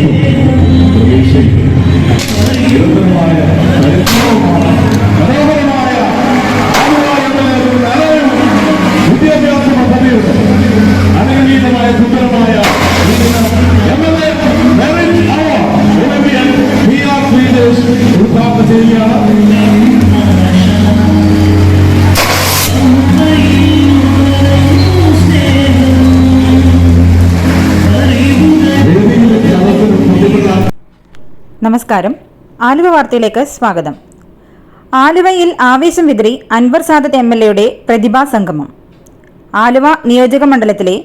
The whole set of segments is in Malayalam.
You. നമസ്കാരം. ആലുവ വാർത്തയിലേക്ക് സ്വാഗതം. ആലുവയിൽ ആവേശം വിതറി അൻവർ സാദത്ത് എം എൽ എയുടെ പ്രതിഭാ സംഗമം. ആലുവ നിയോജക മണ്ഡലത്തിലെ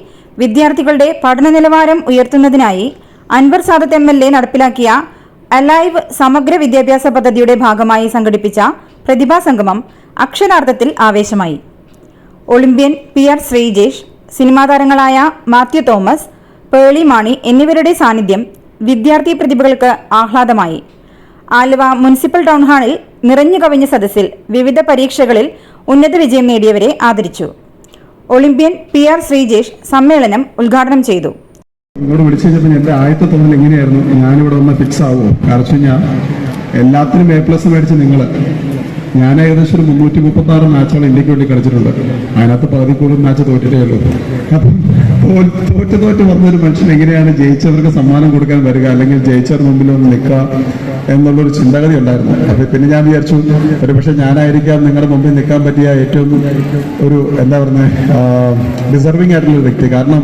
വിദ്യാർത്ഥികളുടെ പഠന നിലവാരം ഉയർത്തുന്നതിനായി Anwar Sadath M L A നടപ്പിലാക്കിയ അലൈവ് സമഗ്ര വിദ്യാഭ്യാസ പദ്ധതിയുടെ ഭാഗമായി സംഘടിപ്പിച്ച പ്രതിഭാ സംഗമം അക്ഷരാർത്ഥത്തിൽ ആവേശമായി. Olympian P R Sreejesh cinema താരങ്ങളായ മാത്യു തോമസ് പേളി മാണി എന്നിവരുടെ സാന്നിധ്യം വിദ്യാർത്ഥി പ്രതിഭകൾക്ക് ആഹ്ലാദമായി. ആലുവ മുനിസിപ്പൽ ടൗൺ ഹാളിൽ നിറഞ്ഞു കവിഞ്ഞ സദസ്സിൽ വിവിധ പരീക്ഷകളിൽ ഉന്നത വിജയം നേടിയവരെ ആദരിച്ചു. ഒളിമ്പ്യൻ പി ആർ ശ്രീജേഷ് സമ്മേളനം ഉദ്ഘാടനം ചെയ്തു. നിങ്ങളോട് വിളിച്ചു കഴിഞ്ഞപ്പോൾ എന്റെ ആദ്യത്തെ തോന്നൽ എങ്ങനെയായിരുന്നു ഞാനിവിടെ വന്ന് ഫിക്സ് ആവുമോ? കാരണം ഞാൻ എല്ലാത്തിനും എ പ്ലസ് മേടിച്ച് നിങ്ങൾ ഞാൻ ഏകദേശം ഒരു മുന്നൂറ്റി മുപ്പത്തി ആറ് മാച്ചുകൾ ഇന്ത്യയ്ക്ക് വേണ്ടി കളിച്ചിട്ടുണ്ട് അതിനകത്ത് പകുതി കൂടുതൽ മാച്ച് തോറ്റിട്ടേ ഉള്ളൂ. അപ്പം തോറ്റ് തോറ്റ് വന്നൊരു മനുഷ്യൻ എങ്ങനെയാണ് ജയിച്ചവർക്ക് സമ്മാനം കൊടുക്കാൻ വരിക? അല്ലെങ്കിൽ ജയിച്ചവർ മുമ്പിൽ ഒന്ന് നിൽക്കുക എന്നുള്ളൊരു ചിന്താഗതി ഉണ്ടായിരുന്നു. അപ്പൊ പിന്നെ ഞാൻ വിചാരിച്ചു ഒരു പക്ഷെ ഞാനായിരിക്കാം നിങ്ങളുടെ മുമ്പിൽ നിൽക്കാൻ പറ്റിയ ഏറ്റവും ഒരു എന്താ പറയുന്നത് ഡിസർവിംഗ് ആയിട്ടുള്ള ഒരു വ്യക്തി. കാരണം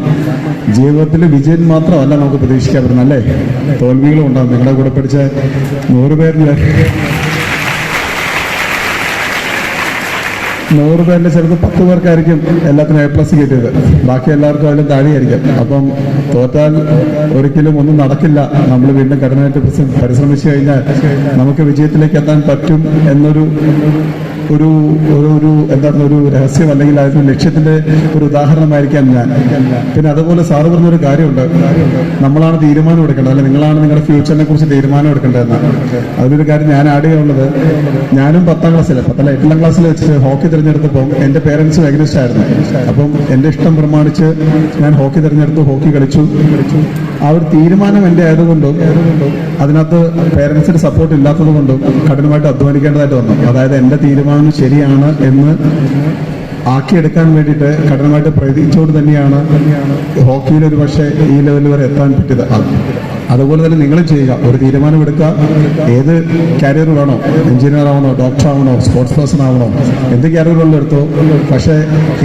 ജീവിതത്തിൽ വിജയം മാത്രമല്ല നമുക്ക് പ്രതീക്ഷിക്കാൻ പറ്റുന്നത് അല്ലേ? തോൽവികളും ഉണ്ടാകും നിങ്ങളുടെ കൂടെ പഠിച്ച നൂറ് പേരിൽ നൂറ് പേരിൽ ചിലപ്പോൾ പത്ത് പേർക്കായിരിക്കും എല്ലാത്തിനും എ പ്ലസ് കിട്ടിയത്. ബാക്കി എല്ലാവർക്കും അതിലും താഴെയായിരിക്കും. അപ്പം തോറ്റാൽ ഒരിക്കലും ഒന്നും നടക്കില്ല. നമ്മൾ വീണ്ടും കഠിനമായിട്ട് പരിശ്ര- പരിശ്രമിച്ചു കഴിഞ്ഞാൽ നമുക്ക് വിജയത്തിലേക്ക് എത്താൻ പറ്റും എന്നൊരു ഒരു ഒരു എന്താണ് ഒരു രഹസ്യം അല്ലെങ്കിൽ അതിന് ലക്ഷ്യത്തിന്റെ ഒരു ഉദാഹരണമായിരിക്കാം ഞാൻ. പിന്നെ അതുപോലെ സാറ് പറഞ്ഞൊരു കാര്യമുണ്ട്. നമ്മളാണ് തീരുമാനം എടുക്കേണ്ടത്. അല്ലെ നിങ്ങളാണ് നിങ്ങളുടെ ഫ്യൂച്ചറിനെ കുറിച്ച് തീരുമാനം എടുക്കേണ്ടതെന്ന്. അതിനൊരു കാര്യം ഞാൻ ആഡ് ചെയ്യാനുള്ളത്. ഞാനും പത്താം ക്ലാസ്സിൽ പത്തല്ല എട്ടാം ക്ലാസ്സിൽ വെച്ച് ഹോക്കി തിരഞ്ഞെടുത്തപ്പോൾ എന്റെ പേരൻസ് എഗ്നസ്റ്റ് ആയിരുന്നു. അപ്പം എന്റെ ഇഷ്ടം പ്രമാണിച്ച് ഞാൻ ഹോക്കി തിരഞ്ഞെടുത്ത് ഹോക്കി കളിച്ചു. ആ ഒരു തീരുമാനം എന്റെ ആയതുകൊണ്ടും അതിനകത്ത് പേരൻസിന് സപ്പോർട്ട് ഇല്ലാത്തത് കൊണ്ടും കഠിനമായിട്ട് അധ്വാനിക്കേണ്ടതായിട്ട് വന്നു. അതായത് എന്റെ തീരുമാനം ശരിയാണ് എന്ന് ആക്കിയെടുക്കാൻ വേണ്ടിയിട്ട് കഠിനമായിട്ട് പ്രയത്നിച്ചുകൊണ്ട് തന്നെയാണ് ഹോക്കിയിൽ ഒരു പക്ഷേ ഈ ലെവലിൽ വരെ എത്താൻ പറ്റിയത്. അത് അതുപോലെ തന്നെ നിങ്ങളും ചെയ്യുക. ഒരു തീരുമാനമെടുക്കുക ഏത് കാരിയർ വേണോ എഞ്ചിനീയർ ആവണോ ഡോക്ടർ ആവണോ സ്പോർട്സ് പേഴ്സൺ ആവണോ എന്ത് കരിയറുകളിലും എടുത്തോ. പക്ഷേ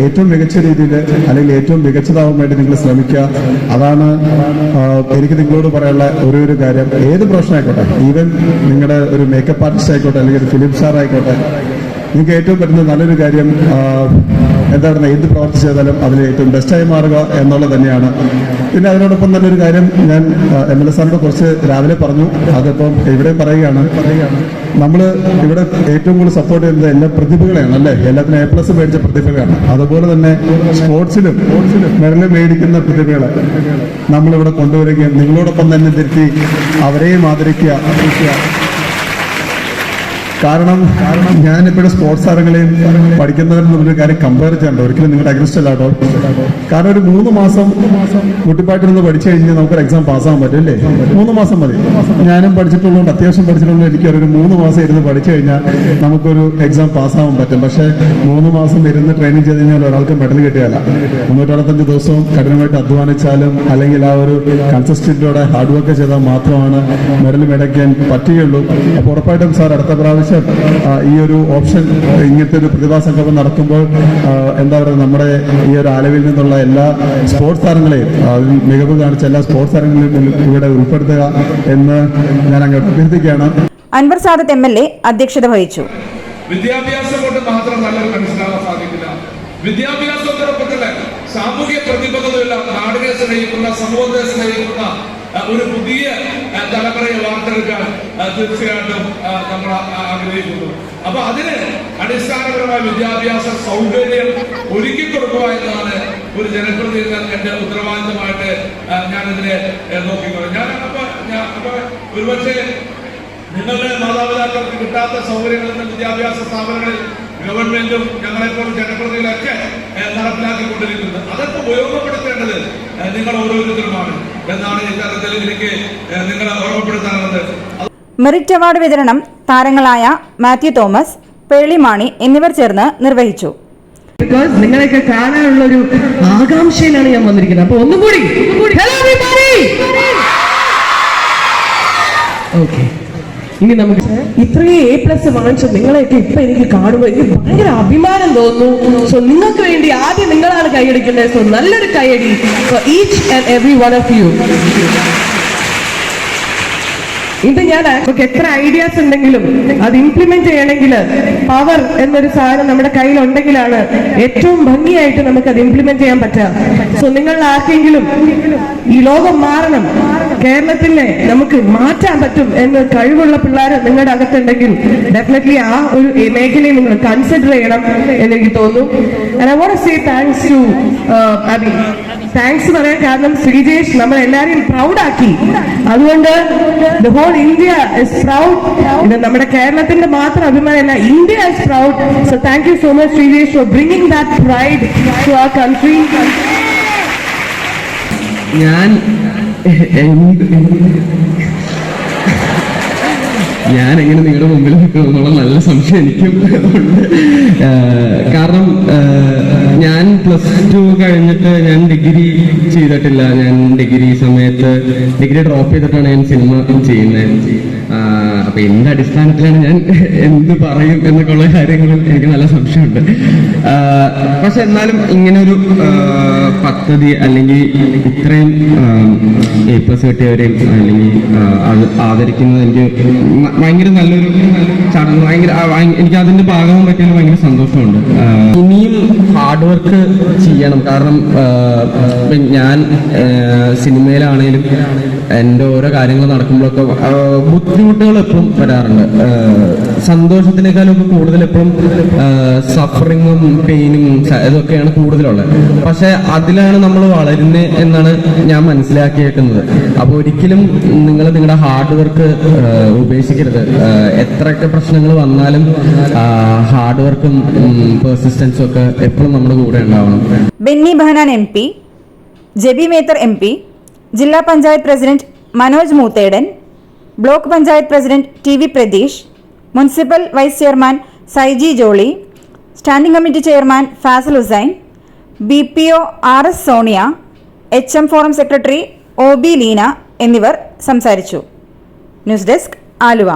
ഏറ്റവും മികച്ച രീതിയിൽ അല്ലെങ്കിൽ ഏറ്റവും മികച്ചതാവാൻ വേണ്ടി നിങ്ങൾ ശ്രമിക്കുക. അതാണ് എനിക്ക് നിങ്ങളോട് പറയാനുള്ള ഒരു ഒരു കാര്യം. ഏത് പ്രൊഫഷൻ ആയിക്കോട്ടെ ഈവൻ നിങ്ങളുടെ ഒരു മേക്കപ്പ് ആർട്ടിസ്റ്റ് ആയിക്കോട്ടെ അല്ലെങ്കിൽ ഒരു ഫിലിം സ്റ്റാർ ആയിക്കോട്ടെ നിങ്ങൾക്ക് ഏറ്റവും പറ്റുന്ന നല്ലൊരു കാര്യം എന്താ പറയുക എന്ത് പ്രവർത്തി ചെയ്താലും അതിൽ ഏറ്റവും ബെസ്റ്റായി മാറുക എന്നുള്ളത് തന്നെയാണ്. പിന്നെ അതിനോടൊപ്പം തന്നെ ഒരു കാര്യം ഞാൻ എം എൽ എ സാറിനോട് കുറച്ച് രാവിലെ പറഞ്ഞു. അതിപ്പം ഇവിടെ പറയുകയാണ്. നമ്മൾ ഇവിടെ ഏറ്റവും കൂടുതൽ സപ്പോർട്ട് ചെയ്യുന്നത് എല്ലാ പ്രതിഭകളെയാണ് അല്ലേ? എല്ലാത്തിനും എ പ്ലസ് മേടിച്ച പ്രതിഭകളാണ് അതുപോലെ തന്നെ സ്പോർട്സിലും മെഡൽ മേടിക്കുന്ന പ്രതിഭകളെ നമ്മളിവിടെ കൊണ്ടുവരികയും നിങ്ങളോടൊപ്പം തന്നെ തിരുത്തി അവരെയും ആദരിക്കുക. കാരണം ഞാനിപ്പോഴും സ്പോർട്സ് താരങ്ങളെയും പഠിക്കുന്നവരും തമ്മിൽ കാര്യം കമ്പയർ ചെയ്യണ്ട ഒരിക്കലും നിങ്ങളുടെ അഗ്രസ്റ്റ് അല്ല കേട്ടോ. കാരണം ഒരു മൂന്ന് മാസം കുട്ടിപ്പാട്ടിരുന്ന് പഠിച്ചു കഴിഞ്ഞാൽ നമുക്കൊരു എക്സാം പാസ്സാകാൻ പറ്റും അല്ലേ? മൂന്ന് മാസം മതി. ഞാനും പഠിച്ചിട്ടുള്ളതുകൊണ്ട് അത്യാവശ്യം പഠിച്ചിട്ടുള്ളത് എനിക്ക് ഒരു മൂന്ന് മാസം ഇരുന്ന് പഠിച്ചു കഴിഞ്ഞാൽ നമുക്കൊരു എക്സാം പാസ്സാകാൻ പറ്റും. പക്ഷേ മൂന്ന് മാസം ഇരുന്ന് ട്രെയിനിങ് ചെയ്ത് കഴിഞ്ഞാൽ ഒരാൾക്ക് മെഡൽ കിട്ടിയല്ല മുന്നൂറ്ററുപത്തഞ്ച് ദിവസവും കഠിനമായിട്ട് അധ്വാനിച്ചാലും അല്ലെങ്കിൽ ആ ഒരു കൺസിസ്റ്റന്റോടെ ഹാർഡ് വർക്ക് ചെയ്താൽ മാത്രമാണ് മെഡൽ മേടിക്കാൻ പറ്റുകയുള്ളൂ. അപ്പോൾ ഉറപ്പായിട്ടും സാർ അടുത്ത പ്രാവശ്യം ആ, ഈ ഒരു ഓപ്ഷൻ ഇങ്ങനത്തെ ഒരു പ്രതിഭാ സംഗമം നടക്കുമ്പോൾ എന്താ പറയുക നമ്മുടെ ഈ ഒരു ആലവിൽ നിന്നുള്ള എല്ലാ സ്പോർട്സ് താരങ്ങളെയും മികവ് കാണിച്ച എല്ലാ സ്പോർട്സ് താരങ്ങളെയും ഇവിടെ ഉൾപ്പെടുത്തുക എന്ന് ഞാൻ അങ്ങോട്ട് അഭ്യർത്ഥിക്കുകയാണ്. Anwar Sadath M L A അധ്യക്ഷത വഹിച്ചു. വിദ്യാഭ്യാസം കൊണ്ട് മാത്രം നല്ലൊരു മനസ്സിലാവാൻ സാധിക്കില്ല. വിദ്യാഭ്യാസത്തോടൊപ്പം തന്നെ സാമൂഹ്യ പ്രതിബദ്ധതയുള്ള നാടിനെ സ്നേഹിക്കുന്ന സമൂഹത്തെ സ്നേഹിക്കുന്ന ഒരു പുതിയ തലമുറയെ വാർത്തെടുക്കാൻ തീർച്ചയായിട്ടും നമ്മൾ ആഗ്രഹിക്കുന്നു. അപ്പൊ അതിന് അടിസ്ഥാനപരമായ വിദ്യാഭ്യാസ സൗകര്യം ഒരുക്കി കൊടുക്കുക എന്നതാണ് ഒരു ജനപ്രതിനിധി എന്റെ ഉത്തരവാദിത്തമായിട്ട് ഞാൻ ഇതിനെ നോക്കിക്കോളും ഞാൻ അപ്പൊ ഞാൻ അപ്പൊ ഒരുപക്ഷെ നിങ്ങളുടെ മാതാപിതാക്കൾക്ക് കിട്ടാത്ത സൗകര്യങ്ങളിൽ നിന്ന് വിദ്യാഭ്യാസ സ്ഥാപനങ്ങളിൽ ഗവൺമെന്റും ഞങ്ങളെപ്പോലും ജനപ്രതിനിധികളൊക്കെ നടപ്പിലാക്കിക്കൊണ്ടിരിക്കുന്നത്. അതൊക്കെ ഉപയോഗപ്പെടുത്തേണ്ടത് നിങ്ങൾ ഓരോരുത്തരുമാണ് എന്നാണ് ഇത്തരത്തിൽ എനിക്ക് നിങ്ങളെ ഓർമ്മപ്പെടുത്താനുള്ളത് മെറിറ്റ് അവാർഡ് വിതരണം താരങ്ങളായ മാത്യു തോമസ് പേളിമാണി എന്നിവർ ചേർന്ന് നിർവഹിച്ചു. ബിക്കോസ് നിങ്ങളെയൊക്കെ കാണാനുള്ള ഒരു ആകാംക്ഷയിലാണ് ഞാൻ വന്നിരിക്കുന്നത്. അപ്പൊ ഒന്നും കൂടി ഓക്കെ ഇനി നമുക്ക് ഇത്രയും എ പ്ലസ് വാങ്ങിച്ച നിങ്ങളെയൊക്കെ ഇപ്പൊ എനിക്ക് കാണുമ്പോൾ എനിക്ക് ഭയങ്കര അഭിമാനം തോന്നുന്നു. സോ നിങ്ങൾക്ക് വേണ്ടി ആദ്യം നിങ്ങളാണ് കൈയടിക്കേണ്ടത്. സോ നല്ലൊരു കൈയടി each and every one of you ഇത് ഞാൻ നമുക്ക് എത്ര ഐഡിയാസ് ഉണ്ടെങ്കിലും അത് ഇംപ്ലിമെന്റ് ചെയ്യണമെങ്കിൽ പവർ എന്നൊരു സാധനം നമ്മുടെ കയ്യിൽ ഉണ്ടെങ്കിലാണ് ഏറ്റവും ഭംഗിയായിട്ട് നമുക്ക് അത് ഇംപ്ലിമെന്റ് ചെയ്യാൻ പറ്റുക. സോ നിങ്ങൾ ആർക്കെങ്കിലും ഈ ലോകം മാറണം കേരളത്തിനെ നമുക്ക് മാറ്റാൻ പറ്റും എന്ന് കഴിവുള്ള പിള്ളേർ നിങ്ങളുടെ അകത്തുണ്ടെങ്കിൽ ഡെഫിനറ്റ്ലി ആ ഒരു മേഖലയെ നിങ്ങൾ കൺസിഡർ ചെയ്യണം എന്ന് എനിക്ക് തോന്നുന്നു. Say thanks to, uh, thanks പറയാൻ കാരണം ശ്രീജേഷ് നമ്മൾ എല്ലാരെയും പ്രൗഡ് ആക്കി. അതുകൊണ്ട് the whole India is proud ഇത് നമ്മുടെ കേരളത്തിന്റെ മാത്രം അഭിമാനമല്ല India is proud so thank you so much Sreejesh for bringing that pride to our country ഞാൻ ഞാൻ എങ്ങനെ നിങ്ങളുടെ മുമ്പിൽ നിൽക്കും എന്നുള്ള നല്ല സംശയം എനിക്കും കാരണം ഞാൻ പ്ലസ് ടു കഴിഞ്ഞിട്ട് ഞാൻ ഡിഗ്രി ചെയ്തിട്ടില്ല. ഞാൻ ഡിഗ്രി സമയത്ത് ഡിഗ്രി ഡ്രോപ്പ് ചെയ്തിട്ടാണ് ഞാൻ സിനിമ ചെയ്യുന്നത് അപ്പൊ എന്ത് അടിസ്ഥാനത്തിലാണ് ഞാൻ എന്ത് പറയും എന്നൊക്കെയുള്ള കാര്യങ്ങളിൽ എനിക്ക് നല്ല സംശയമുണ്ട്. പക്ഷെ എന്നാലും ഇങ്ങനെ ഒരു പദ്ധതി അല്ലെങ്കിൽ ഇത്രയും എ പ്ലസ് കിട്ടിയവരെയും അല്ലെങ്കിൽ അത് ആദരിക്കുന്നത് എനിക്ക് ഭയങ്കര നല്ലൊരു ചടങ്ങ്. ഭയങ്കര എനിക്ക് അതിന്റെ ഭാഗമാകാൻ പറ്റിയതിൽ ഭയങ്കര സന്തോഷമുണ്ട്. ഇനിയും ഹാർഡ് വർക്ക് ചെയ്യണം. കാരണം ഞാൻ സിനിമയിലാണെങ്കിലും എന്റെ ഓരോ കാര്യങ്ങൾ നടക്കുമ്പോഴൊക്കെ ബുദ്ധിമുട്ടുകൾ എപ്പോഴും വരാറുണ്ട്. സന്തോഷത്തിനേക്കാളും കൂടുതൽ എപ്പോഴും സഫറിങ്ങും പെയിനും ഇതൊക്കെയാണ് കൂടുതലുള്ളത്. പക്ഷെ അതിലാണ് നമ്മൾ വളരുന്നത് എന്നാണ് ഞാൻ മനസ്സിലാക്കിയേക്കുന്നത്. അപ്പോൾ ഒരിക്കലും നിങ്ങൾ നിങ്ങളുടെ ഹാർഡ് വർക്ക് ഉപേക്ഷിക്കരുത്. എത്രയൊക്കെ പ്രശ്നങ്ങൾ വന്നാലും ഹാർഡ് വർക്കും പെർസിസ്റ്റൻസും ഒക്കെ എപ്പോഴും നമ്മുടെ കൂടെ ഉണ്ടാവണം. Benny Behanan M P Jebi Mather M P ജില്ലാ panchayat president Manoj Moothedan block panchayat president T V Pratheesh municipal vice chairman Saiji Jolly standing committee chairman Fasil Hussain B P O R S Sonia H M forum secretary O B Leena എന്നിവർ സംസാരിച്ചു. News desk Aluva.